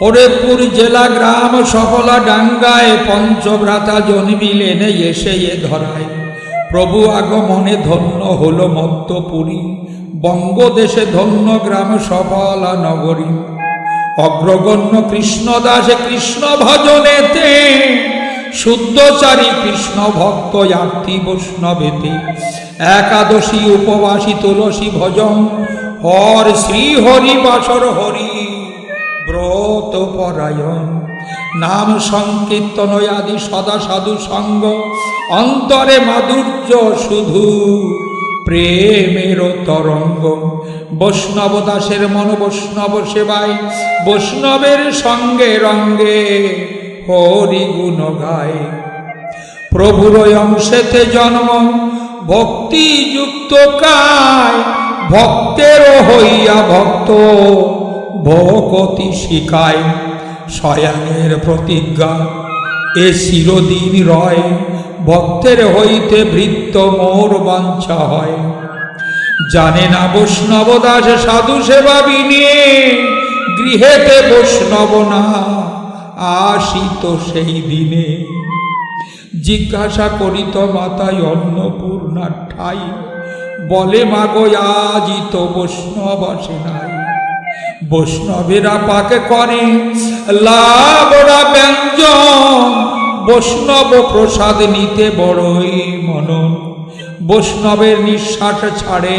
ফরেদপুর জেলা গ্রাম সফলা ডাঙ্গায় পঞ্চব্রাতা পঞ্চভ্রাতা জন্মিলেন এসে এ ধরায়। প্রভু আগমনে ধন্য হল মত্তপুরী, বঙ্গদেশে ধন্য গ্রাম সফলা নগরী। অগ্রগণ্য কৃষ্ণদাস কৃষ্ণ ভজনেতে, শুদ্ধচারী কৃষ্ণ ভক্ত আরতি বৈষ্ণবেতে। একাদশী উপবাসী তুলসী ভজন, হর শ্রী হরি বাসর হরি ব্রত পরায়ণ। নাম সংকীর্তন আদি সদা সাধু সঙ্গ। অন্তরে মাধুর্য শুধু প্রেমের তরঙ্গ। বৈষ্ণব দাসের মন বৈষ্ণব সেবায়, বৈষ্ণবের সঙ্গে রঙ্গে হরি গুণ গায়। প্রভুর অংশেতে জন্ম ভক্তি যুক্ত কায় ভক্তের হইয়া ভক্ত। ভকতি শিখায় স্বয়ংয়ের প্রতিজ্ঞা। এ চিরদিন রয়, ভক্তের হইতে বৃত্ত মোর বাঞ্ছা হয়। জানে না বৈষ্ণব দাস সাধু সেবা বিনিয়ে গৃহেতে বৈষ্ণব না আসিত সেই দিনে। জিজ্ঞাসা করিত মাতায় অন্নপূর্ণার ঠাই, বলে, মাগো আজি তো বৈষ্ণব আসে নাই। বৈষ্ণবেরা পাকে করে। লাভরা ব্যঞ্জন, বৈষ্ণব প্রসাদ নিতে বড়ই মনন। বৈষ্ণবের নিঃশ্বাস ছাড়ে,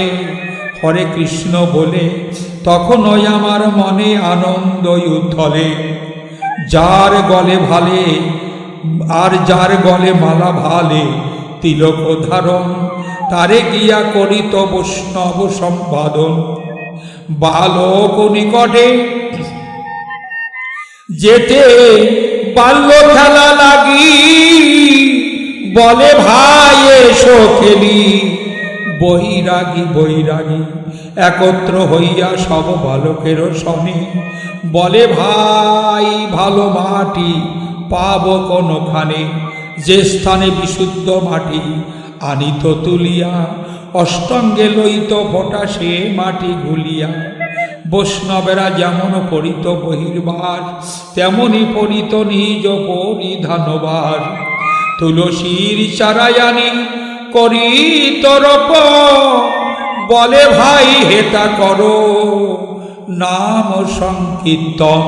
হরে কৃষ্ণ বলে, তখনই আমার মনে আনন্দ উথলে যার গলে ভালে, আর যার গলে মালা ভালে, তিলক ধারণ, তারে গিয়া করিত বৈষ্ণব সম্পাদন। বালক নিকটে। যেতে বাল্য খেলা লাগি, বলে, ভাই, এসো খেলি। বৈরাগী বৈরাগী, একত্র হইয়া সব বালকেরও শনে বলে, ভাই, ভালো মাটি পাব কোনখানে? যে স্থানে বিশুদ্ধ মাটি আনিত তুলিয়া অষ্টঙ্গে লইত ফোটা সে মাটি গুলিয়া। বৈষ্ণবেরা যেমন পরিত বহির্বার তেমনি পরিত নিজ পরিধানবাস তুলসীর চারায়ানি করি তরপ বলে, ভাই, হেতা করো। নাম সংকীর্তন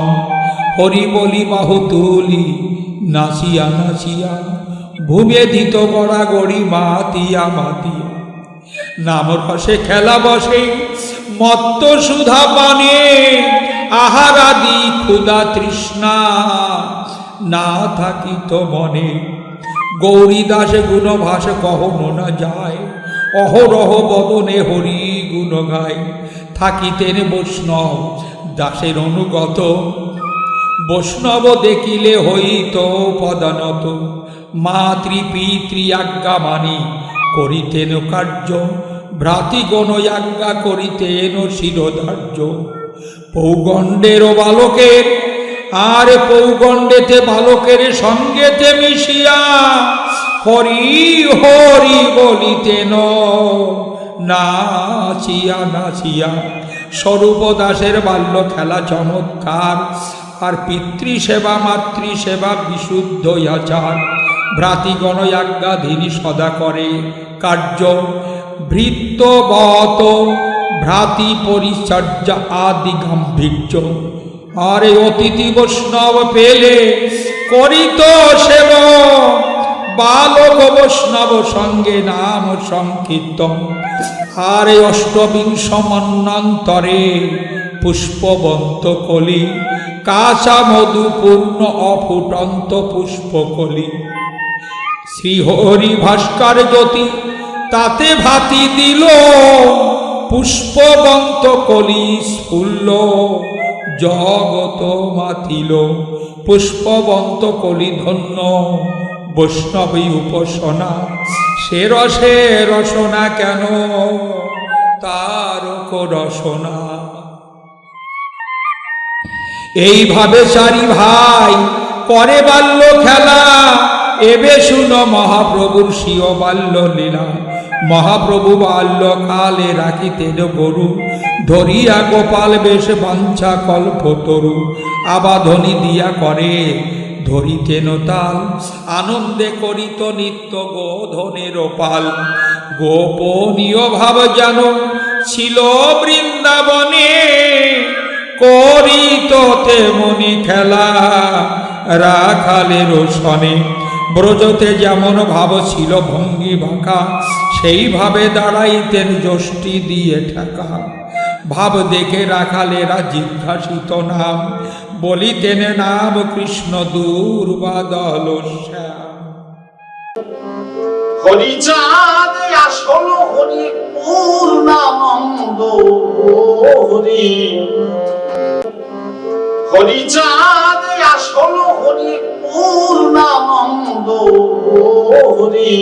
হরি বলি বাহু তুলি, নাচিয়া নাচিয়া ভূমে দিত গড়া গড়ি মাতিয়া মাতিয়া। নাম রসে খেলা বসে, মত্ত সুধা পানে আহারাদি ক্ষুদা তৃষ্ণা। না থাকিত মনে, গৌরী দাসে গুণভাস কহনো না যায়, অহরহ বদনে হরি গুণ গায়। থাকিতেন বৈষ্ণব দাসের অনুগত, বৈষ্ণব দেখিলে হইত পদানত। মাতৃ পিতৃ আজ্ঞা মানি করিতেন কার্য, ভ্রাতৃগণ আজ্ঞা করিতেন শিরোধার্য। পৌগণ্ডের বালকের, আর পৌগণ্ডেতে বালকের সঙ্গেতে মিশিয়া হরি হরি বলিতেন। নাচিয়া নাচিয়া স্বরূপ দাসের বাল্য খেলা চমৎকার। আর পিতৃসেবা, মাতৃসেবা বিশুদ্ধ আচার। ভ্রাতৃগণ আজ্ঞাধীনী সদা করে। কার্য ভৃত্যবত ভ্রাতি পরিচর্যা আদি গাম্ভীর্য আর অতিথি বৈষ্ণব পেলে করিত সেব। বালক বৈষ্ণব সঙ্গে নাম সংকীর্তন। আর অষ্টবিংশ মন্বন্তরে পুষ্পবন্ত কলি। কাঁচা মধুপূর্ণ অফুটন্ত পুষ্পকলি। শ্রীহরি ভাস্কর জ্যোতি, তাতে ভাতি দিল, পুষ্পবন্ত কলি স্ফুল্ল জগত মাতিল, পুষ্পবন্ত কলি ধন্য বৈষ্ণবী উপাসনা সে রসে রসনা কেন? তার রসনা। এইভাবে চারি ভাই করে বাল্য খেলা এবে শুনো মহাপ্রভুর স্বীয় বাল্য লীলা। মহাপ্রভু বাল্য কালে রাখিতেন গরু। ধরিয়া গোপাল বেশ বাঞ্ছা কল্প তরু। আবাধনি দিয়া করে, ধরিতেন তাল। আনন্দে করিত নিত্য গোধনের পাল। গোপনীয় ভাব যেন ছিল বৃন্দাবনে। করিত তেমনি খেলা রাখালের সনে ব্রজতে যেমন ভাব ছিল ভঙ্গি ভাঁকা সেইভাবে দাঁড়াইতেন যষ্টি দিয়ে ঠেকা। ভাব দেখে রাখালেরা জিজ্ঞাসিত নাম, বলিতেন নাম কৃষ্ণ দুর্বাদল শ্যাম। হরিচাঁদ, আসল হরি পূর্ণানন্দ হরি। হরিচাঁদ, আসল হরি পূর্ণানন্দ হরি।